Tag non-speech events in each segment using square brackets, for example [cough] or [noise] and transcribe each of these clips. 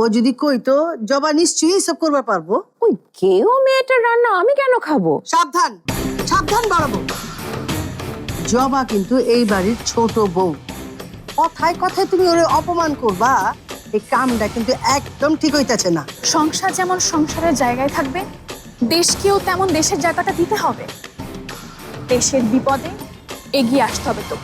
ও যদি কইতো জবা নিশ্চয়ই সব করবার পারব। ওই কেউ মেয়েটার রান্না আমি কেন খাব? সাবধান সাবধান বাড়াবো। জবা কিন্তু এই বাড়ির ছোট বউ। কথায় কথায় তুমি ওরে অপমান করবা এই কামটা কিন্তু একদম ঠিক হইতাছে না। সংসার যেমন সংসারের জায়গায় থাকবে দেশকেও তেমন দেশের জায়গাটা দিতে হবে। দেশের বিপদে এগিয়ে আসতে হবে তো।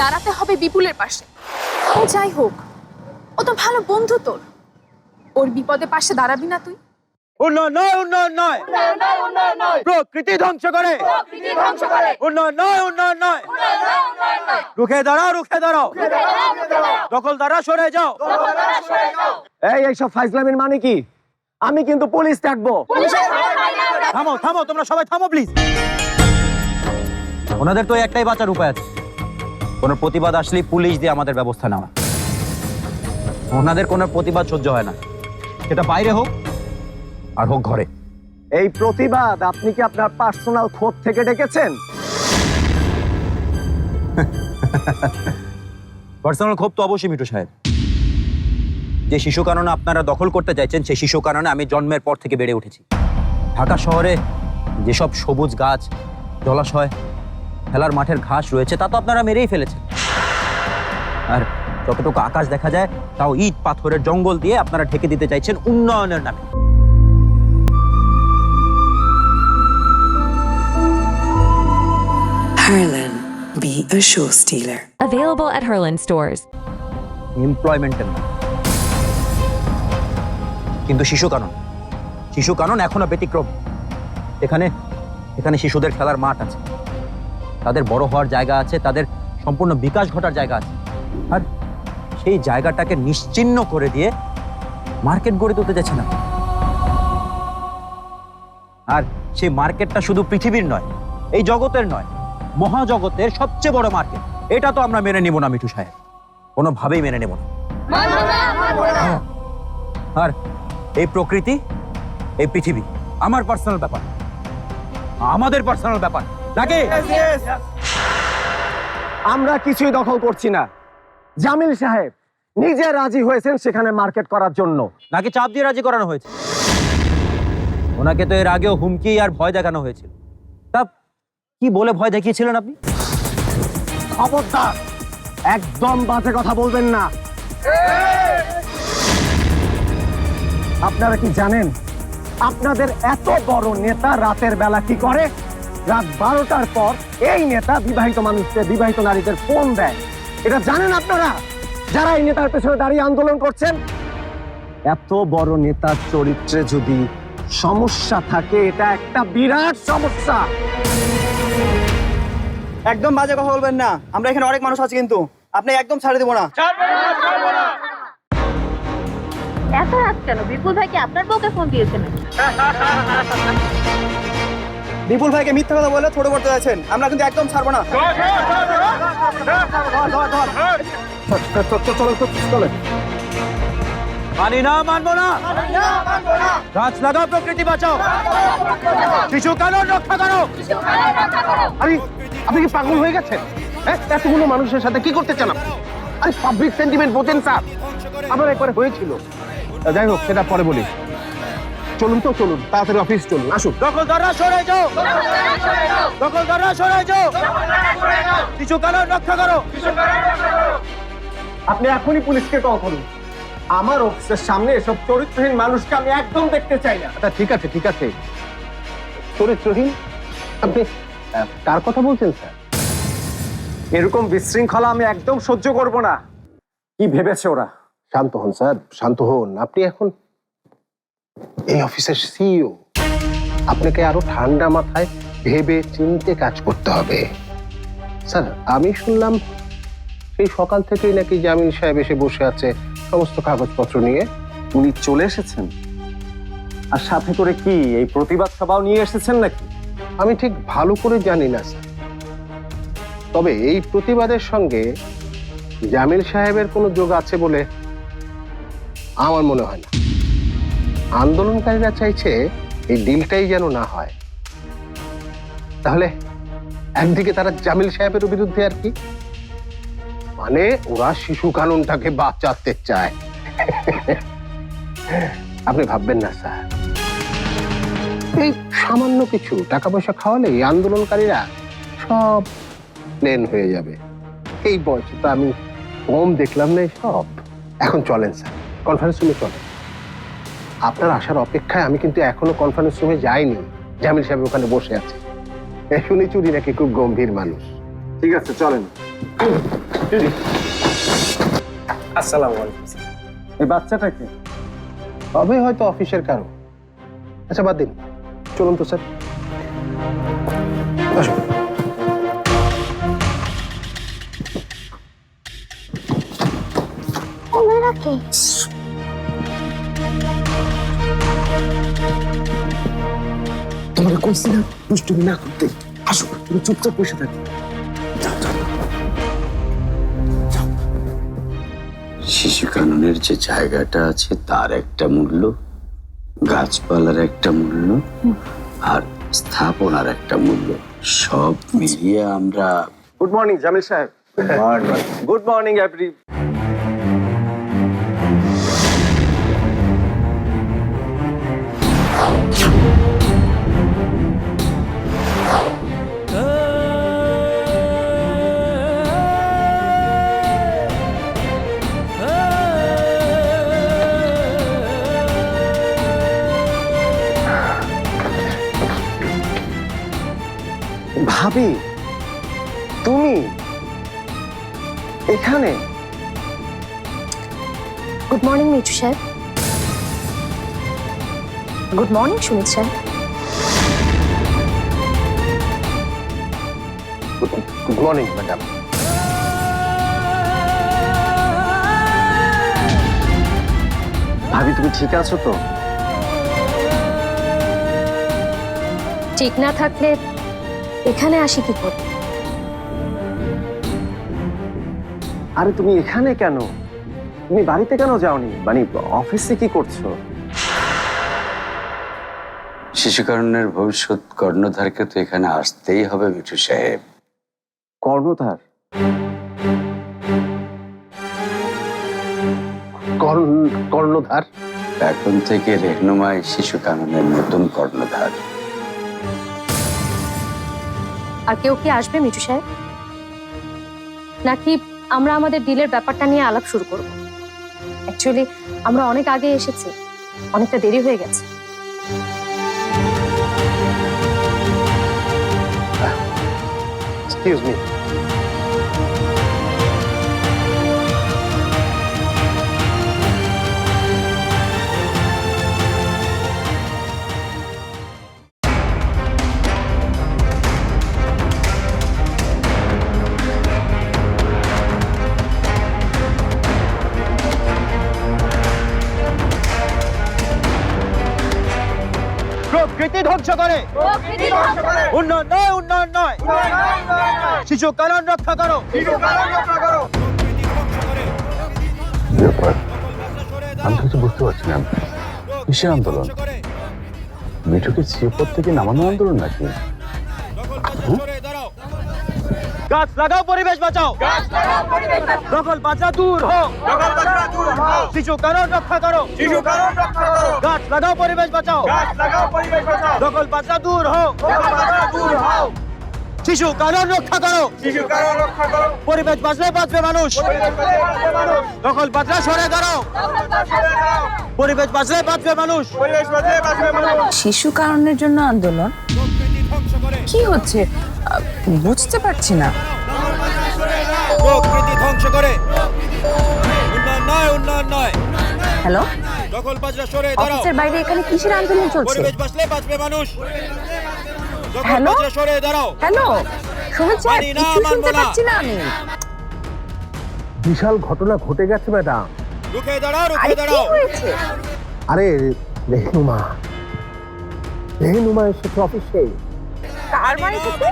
দাঁড়াতে হবে বিপুলের পাশে। ও যাই হোক ও তো ভালো বন্ধু তোর। ওর বিপদে পাশে দাঁড়াবি না তুই। উন্নয়ন নয় উন্নয়ন নয়। প্রকৃতি ধ্বংস করে। উন্নয়ন নয় উন্নয়ন নয়। রুখে দাঁড়াও রুখে দাঁড়াও। দখল দ্বারা সরে যাও। এই এইসব ফাইজলামের মানে কি? আমি কিন্তু পুলিশ থাকব। থামো থামো তোমরা সবাই থামো প্লিজ ওনাদের তো একটাই বাঁচার উপায় আছে। কোনো প্রতিবাদ আসলেই পুলিশ দিয়ে আমাদের ব্যবস্থা নেওয়া। ওনাদের কোনো প্রতিবাদ সহ্য হয় না। সেটা বাইরে হোক আর হোক ঘরে। এই প্রতিবাদ আপনি কি আপনার পার্সোনাল খোঁজ থেকে ডেকেছেন? [laughs] পার্সোনাল ক্ষোভ তো অবশ্যই মিঠু সাহেব। যে শিশু কারণে আপনারা দখল করতে চাইছেন সেই শিশু কারণে আমি জন্মের পর থেকে বেড়ে উঠেছি। ঢাকা শহরে যেসব সবুজ গাছ জলাশয় খেলার মাঠের ঘাস রয়েছে তা তো আপনারা মেরেই ফেলেছেন। আর যতটুকু আকাশ দেখা যায় তাও ইট পাথরের জঙ্গল দিয়ে আপনারা ঢেকে দিতে চাইছেন উন্নয়নের নামে। Harlan, be a show stealer. Available at Herland stores. এমপ্লয়মেন্টের নামে। কিন্তু শিশু কানন। শিশু কানন এখনও ব্যতিক্রম। এখানে এখানে শিশুদের খেলার মাঠ আছে। তাদের বড় হওয়ার জায়গা আছে তাদের সম্পূর্ণ বিকাশ ঘটার জায়গা আছে। আর সেই জায়গাটাকে নিশ্চিহ্ন করে দিয়ে মার্কেট গড়ে তুলতে যাচ্ছে না। আর সেই মার্কেটটা শুধু পৃথিবীর নয়, এই জগতের নয়, মহাজগতের সবচেয়ে বড় মার্কেট। এটা তো আমরা মেনে নিব না, মিঠু সাহেব। কোনোভাবেই মেনে নেব না। আর এই প্রকৃতি, এই পৃথিবী, আমার পার্সোনাল ব্যাপার। আমাদের পার্সোনাল ব্যাপার। নাকি? আমরা কিছুই দখল করছি না। জামিল সাহেব নিজে রাজি হয়েছেন সেখানে মার্কেট করার জন্য। নাকি চাপ দিয়ে রাজি করানো হয়েছে? ওনাকে তো এর আগেও হুমকি আর ভয় দেখানো হয়েছিল। তা কি বলে ভয় দেখিয়েছিলেন আপনি? খবরদার একদম বাজে কথা বলবেন না। আপনারা কি জানেন আপনাদের এত বড় নেতা রাতের বেলা কি করে? রাত বারোটার পর এই নেতা বিবাহিত মানুষদের বিবাহিত নারীদের ফোন দেয়। এটা জানেন আপনারা? যারা এই নেতার পেছনে দাঁড়িয়ে আন্দোলন করছেন এত বড় নেতার চরিত্রে যদি সমস্যা থাকে এটা একটা বিরাট সমস্যা। একদম বাজে কথা বলবেন না। আমরা এখানে অনেক মানুষ আছে কিন্তু। আপনি একদম ছাড়ে দেবো না। এত রাত কেন? বিপুল ভাইকে আপনার বউকে ফোন দিয়েছেন? বিপুল ভাইকে মিথ্যা কথা বলে ছোট করতে যাচ্ছেন। আমরা কিন্তু একদম ছাড়বো না। মানি না, মানবো না। গাছ লাগাও প্রকৃতি বাঁচাও। শিশু কানন রক্ষা করো। আরে, আপনি কি পাগল হয়ে গেছেন? হ্যাঁ এতগুলো মানুষের সাথে কি করতে চান আরে পাবলিক সেন্টিমেন্ট বোঝেন স্যার। আমার একবারে হয়েছিল। যাই হোক, সেটা পরে বলি। চলুন তো চলুন তাড়াতাড়ি অফিস চলুন আসুন। দখলদাররা সরে যাও। দখলদাররা সরে যাও। শিশু কানন রক্ষা করো। আপনি এখনই পুলিশকে কল করুন। আমার অফিসের সামনে এসব চরিত্রহীন মানুষকে আমি একদম দেখতে চাই না। আচ্ছা ঠিক আছে ঠিক আছে। চরিত্রহীন? আপনি কার কথা বলছেন স্যার? এরকম বিশৃঙ্খলা আমি একদম সহ্য করব না। কি ভেবেছে ওরা? শান্ত হন স্যার শান্ত হন। আপনি এখন এই অফিসের সিইও আপনাকে আরও ঠান্ডা মাথায় ভেবে চিনতে কাজ করতে হবে। স্যার আমি শুনলাম সেই সকাল থেকেই নাকি জামিন সাহেব এসে বসে আছে সমস্ত কাগজপত্র নিয়ে। উনি চলে এসেছেন? আর সাথে করে কি এই প্রতিবাদ সভাও নিয়ে এসেছেন নাকি? আমি ঠিক ভালো করে জানি না স্যার। তবে এই প্রতিবাদের সঙ্গে জামিল সাহেবের কোনো যোগ আছে বলে আমার মনে হয় না। আন্দোলনকারীরা চাইছে এই ডিলটাই যেন না হয়। তাহলে একদিকে তারা জামিল সাহেবের বিরুদ্ধে আর কি? মানে ওরা শিশু কানুনটাকে বাঁচাতে চায়। আপনি ভাববেন না, স্যার। এই সামান্য কিছু টাকা পয়সা খাওয়ালে আন্দোলনকারীরা সব প্লেন হয়ে যাবে। এই বয়সে তো আমি কম দেখলাম না সব এখন চলেন, স্যার। কনফারেন্স রুমে চলেন। আপনার আসার অপেক্ষায় আমি কিন্তু এখনও কনফারেন্স রুমে যাইনি। জামিল সাহেব ওখানে বসে আছে। এ শুনি চুরি নাকি খুব গম্ভীর মানুষ। ঠিক আছে চলেন। আসসালামু আলাইকুম এই বাচ্চাটা কি? হবে হয়তো অফিসের কারও। আচ্ছা বাদ দিন। চলুন তো স্যার। আসুন। তোমাকে কইছি না দুষ্টুমি না করতে। আসো তুমি চুপচাপ বসে থাকি। শিশু কাননের যে জায়গাটা আছে তার একটা মূল্য গাছপালার একটা মূল্য আর স্থাপনার একটা মূল্য। সব মিলিয়ে আমরা গুড মর্নিং জামিল সাহেব। গুড মর্নিং এভরি এখানে? Good morning Mithu sir good morning Sumit sir good morning madam ভাবি তুমি ঠিক আছো তো? ঠিক না থাকলে এখানে আসি কি করে? আরে তুমি এখানে কেন? তুমি বাড়িতে কেন যাওনি? মানে অফিসে কি করছ? শিশু কাননের ভবিষ্যৎ কর্ণধারকে তো এখানে আসতেই হবে মিঠু সাহেব। কর্ণধার? কর্ণ- কর্ণধার? এখন থেকে রেহনুমায় শিশু কাননের নতুন কর্ণধার। আর কেউ কি আসবে মিঠু সাহেব? নাকি আমরা আমাদের ডিলের ব্যাপারটা নিয়ে আলাপ শুরু করব। অ্যাকচুয়ালি আমরা অনেক আগে এসেছি। অনেকটা দেরি হয়ে গেছে। এক্সকিউজ মি ধ্বংস করে। উন্নয়ন নয় উন্নয়ন নয়। শিশু কারণ রক্ষা করো। আমি কিছু বুঝতে পারছি না। কিসের আন্দোলন? মিঠুকে থেকে নামানো আন্দোলন নাকি? গাছ লাগাও পরিবেশ বাঁচাও। দখল বাঁচা দূর হোক। শিশু কানন রক্ষা করো। শিশু কানন রক্ষা করো। গাছ লাগাও পরিবেশ বাঁচাও। গাছ লাগাও পরিবেশ বাঁচাও। দখল বাঁচা দূর হোক। দূর হোক। শিশু কানন রক্ষা করো। শিশু কানন রক্ষা করো। পরিবেশ বাঁচলে বাঁচবে মানুষ। দখল বাঁচলে সরে দাঁড়াও। পরিবেশ বাঁচলে বাঁচবে পরিবেশ বাঁচলে বাঁচবে মানুষ। শিশু কারণের জন্য আন্দোলন কি হচ্ছে? বুঝতে পারছি না। প্রকৃতি ধ্বংস করে। উন্নয়ন নয় উন্নয়ন নয়। হ্যালো? দখল বাজরা সরে অফিসের বাইরে এখানে কিসের আন্দোলন চলছে? বাঁচলে বাঁচবে মানুষ। দখল হ্যালো? সরে দাঁড়াও। হ্যালো? কিছু শুনতে পাচ্ছি না আমি। বিশাল ঘটনা ঘটে গেছে ম্যাডাম। রুখে দাঁড়াও রুখে দাঁড়াও। আরে রেহনুমা রেহনুমা এসেছে অফিসে কার বাড়ি থেকে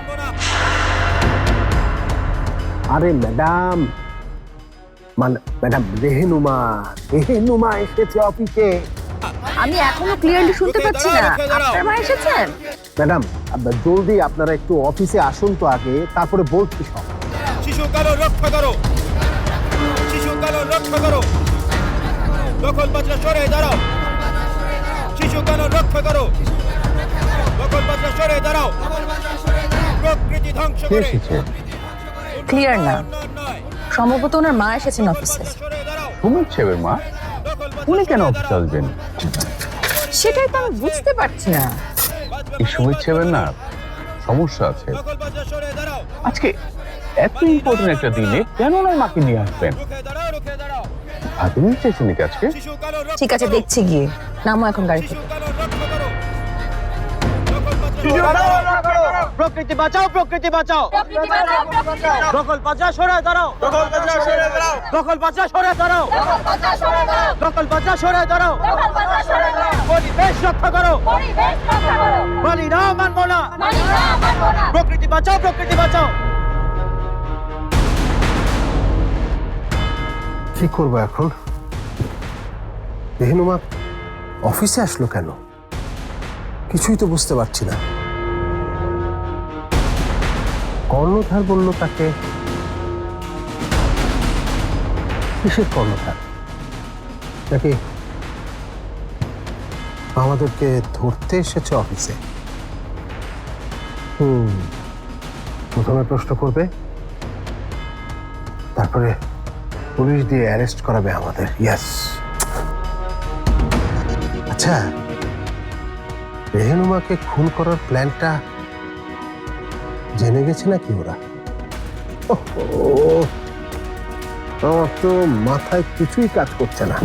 আরে ম্যাডাম মানে ম্যাডাম রেহনুমা রেহনুমা এসেছে অফিসে। আমি এখনও ক্লিয়ারলি শুনতে পাচ্ছি না। আপনার মা এসেছেন ম্যাডাম জলদি আপনারা একটু অফিসে আসুন তো আগে তারপরে বলছি সব। শিশু কালো রক্ষা করো। শিশু কালো রক্ষা করো। দখল বাজরা সরে দাঁড়াও। করো। দখলবাজরা সরে দাঁড়াও। প্রকৃতি ধ্বংস করে। ক্লিয়ার না। সম্ভবত ওনার মা এসেছেন অফিসে সুমিত সাহেবের মা? উনি কেন অফিসে আসবেন? সেটাই তো আমি বুঝতে পারছি না। এই সাহেবের না সমস্যা আছে। আজকে এত ইম্পর্টেন্ট একটা দিনে কেন ওনার মাকে নিয়ে আসবেন? ভাবিনি চাইছেন নাকি আজকে? ঠিক আছে দেখছি গিয়ে। নামো এখন গাড়ি থেকে। প্রকৃতি বাঁচাও প্রকৃতি বাঁচাও দখল বাজা সরে দাঁড়াও। দখল বাজা সরে দাঁড়াও। দখল সরে দাঁড়াও। বাজা সরে দাঁড়াও। পরিবেশ রক্ষা করো। বলি না মানবো না প্রকৃতি বাঁচাও প্রকৃতি বাঁচাও। কি করব এখন? রেহনুমা অফিসে আসলো কেন? কিছুই তো বুঝতে পারছি না। কর্ণধার বলল তাকে, কিসের কর্ণধার? নাকি আমাদেরকে ধরতে এসেছে অফিসে? হুম, প্রথমে প্রশ্ন করবে, তারপরে পুলিশ দিয়ে অ্যারেস্ট করাবে আমাদের ইয়াস আচ্ছা রেহেনুমাকে খুন করার প্ল্যানটা জেনে গেছে নাকি ওরা? আমার তো মাথায় কিছুই কাজ করছে না।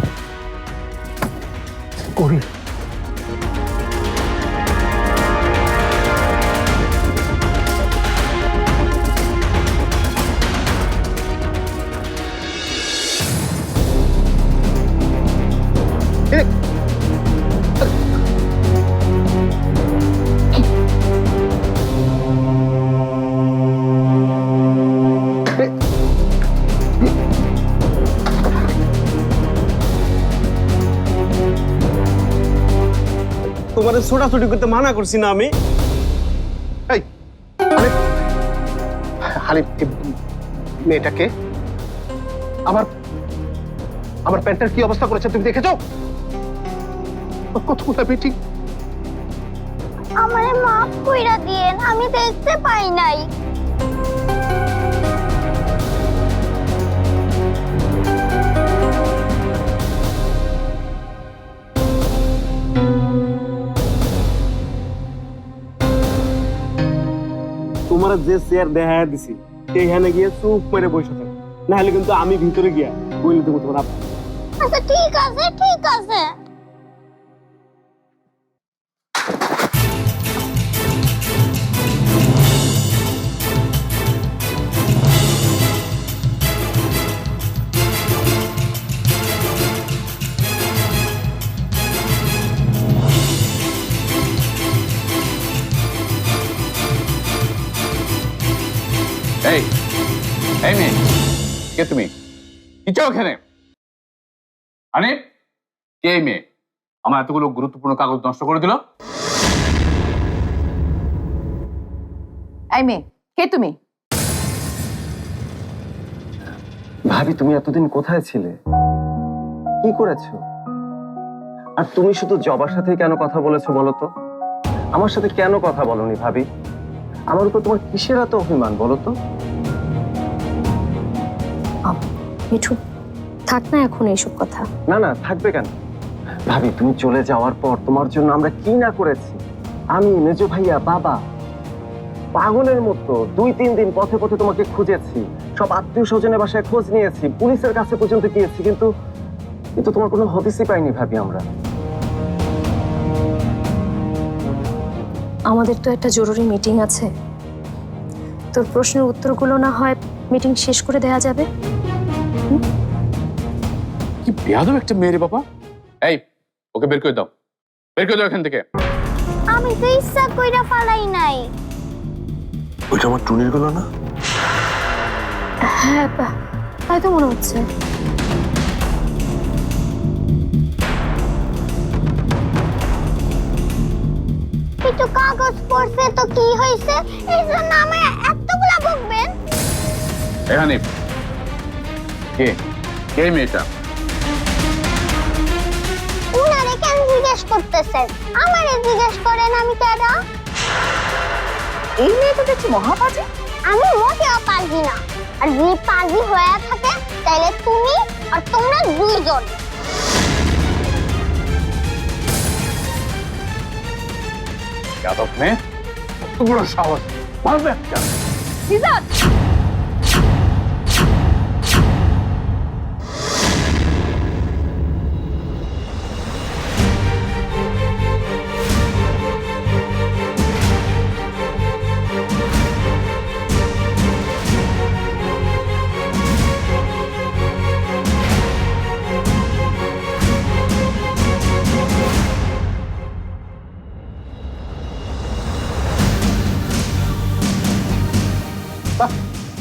করি তোমার ছোটাছুটি করতে মানা করছি না আমি। এই আরে আরে মেয়েটাকে আমার আমার প্যান্টের কি অবস্থা করেছে তুমি দেখেছ? কতগুলো বেটি। আমারে মাফ কইরা দিয়েন আমি দেখতে পাই নাই। তোমার যে চেয়ার দেখা দিছি সেইখানে গিয়ে চুপ করে বসে থাকো নাহলে কিন্তু আমি ভিতরে গিয়া বলে দেবো তোমার আব্বা। আচ্ছা ঠিক আছে ঠিক আছে এই এই মেয়ে কে তুমি? কি চাও এখানে? আরে কে এই মেয়ে? আমার এতগুলো গুরুত্বপূর্ণ কাগজ নষ্ট করে দিল? এই মেয়ে কে তুমি? ভাবি তুমি এতদিন কোথায় ছিলে? কি করেছ? আর তুমি শুধু জবার সাথে কেন কথা বলেছ বলো তো? আমার সাথে কেন কথা বলনি ভাবি? আমার উপর তোমার কিসের এত অভিমান বলো তো? মিঠু থাক না এখন এইসব কথা। না না থাকবে কেন? ভাবি তুমি চলে যাওয়ার পর তোমার জন্য আমরা কি না করেছি? আমি মেজো ভাইয়া বাবা পাগলের মতো দুই তিন দিন পথে পথে তোমাকে খুঁজেছি। সব আত্মীয় স্বজনের বাসায় খোঁজ নিয়েছি পুলিশের কাছে পর্যন্ত গিয়েছি কিন্তু কিন্তু তোমার কোনো হদিসই পাইনি ভাবি আমরা। আমাদের তো একটা জরুরি মিটিং আছে। তোর প্রশ্নের উত্তরগুলো না হয় মিটিং শেষ করে দেয়া যাবে? কি বেয়াদব একটা মেয়ে রে বাবা। এই ওকে বের করে দাও। বের করে দাও এখান থেকে। আমি তো ইচ্ছা কইরা ফালাই নাই। ওইটা আমার টুনিরগুলো না? হ্যাঁ তাই তো মনে হচ্ছে। কাগজ পড়ছে তো কি হয়েছে? এই জন্য আমি এতগুলা বকবেন। এখানে কে? কে মেয়েটা? উনারে কেন জিজ্ঞেস জিজ্ঞেস করতেছেন? আমারে জিজ্ঞেস করেন আমি কেডা? এই মেয়ে তো দেখছি মহাবাজে আমি মোটেও পারবি না। আর যদি পারবি হয়ে থাকে তাহলে তুমি আর তোমরা দুইজন। यादव ने पूर्ण सावध भव्य निजात!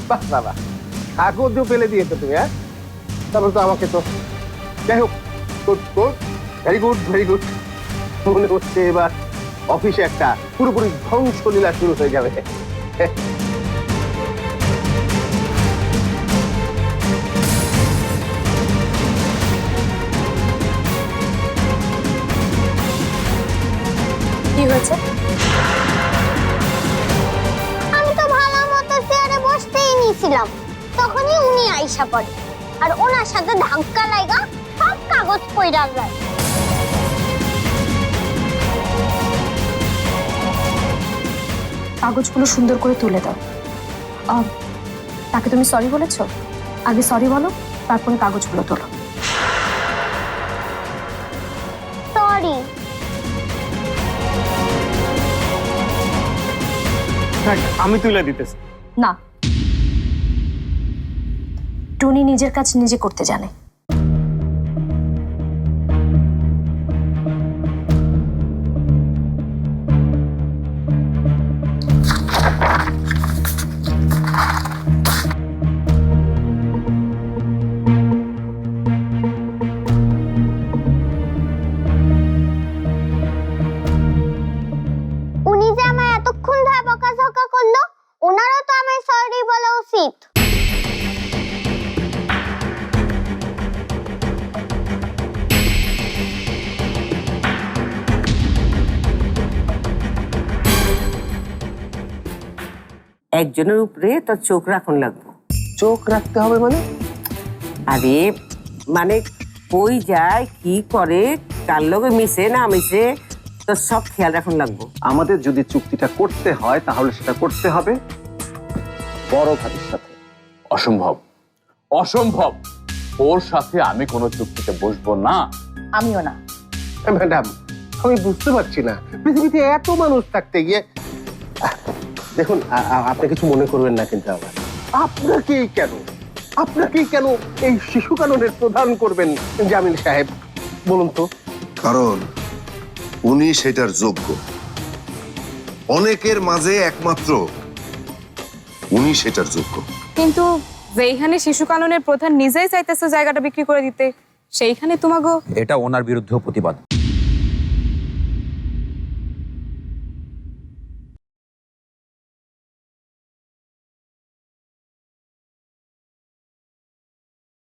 বাহ বাবা কাগজও ফেলে দিয়েছ তুমি হ্যাঁ? তাহলে তো আমাকে তো যাই হোক good good very good very good মনে হচ্ছে এবার অফিসে একটা পুরোপুরি ধ্বংসলীলা শুরু হয়ে যাবে। কি হয়েছে? উনি আইসা পড়ে। আর ওনার সাথে ধাক্কা লাগা সব কাগজ পইরা যায়। কাগজগুলো সুন্দর করে তুলে দাও। তাকে তুমি সরি বলেছ? আগে সরি বলো তারপরে কাগজগুলো তোলো। সরি আমি তুলে দিতেছি। না টুনি নিজের কাজ নিজে করতে জানে। একজনের উপরে তোর চোখ রাখন লাগবো। চোখ রাখতে হবে মানে? আরে মানে কই যায় কি করে কার লগে মিশে না মিশে তোর সব খেয়াল রাখন লাগবো। আমাদের যদি চুক্তিটা করতে হয় তাহলে সেটা করতে হবে। বড় ভাবির সাথে। অসম্ভব। অসম্ভব। ওর সাথে আমি কোনো চুক্তিতে বসবো না। আমিও না। ম্যাডাম আমি বুঝতে পারছি না। পৃথিবীতে এত মানুষ থাকতে গিয়ে দেখুন আপনি কিছু মনে করবেন না কিন্তু আবার। আপনাকেই কেন? আপনাকেই কেন এই শিশু কাননের প্রধান করবেন জামিল সাহেব? বলুন তো। কারণ উনি সেটার যোগ্য। অনেকের মাঝে একমাত্র উনি সেটার যোগ্য। কিন্তু যেইখানে শিশু কাননের প্রধান নিজেই চাইতেছে জায়গাটা বিক্রি করে দিতে সেইখানে তোমাগো এটা ওনার বিরুদ্ধেও প্রতিবাদ।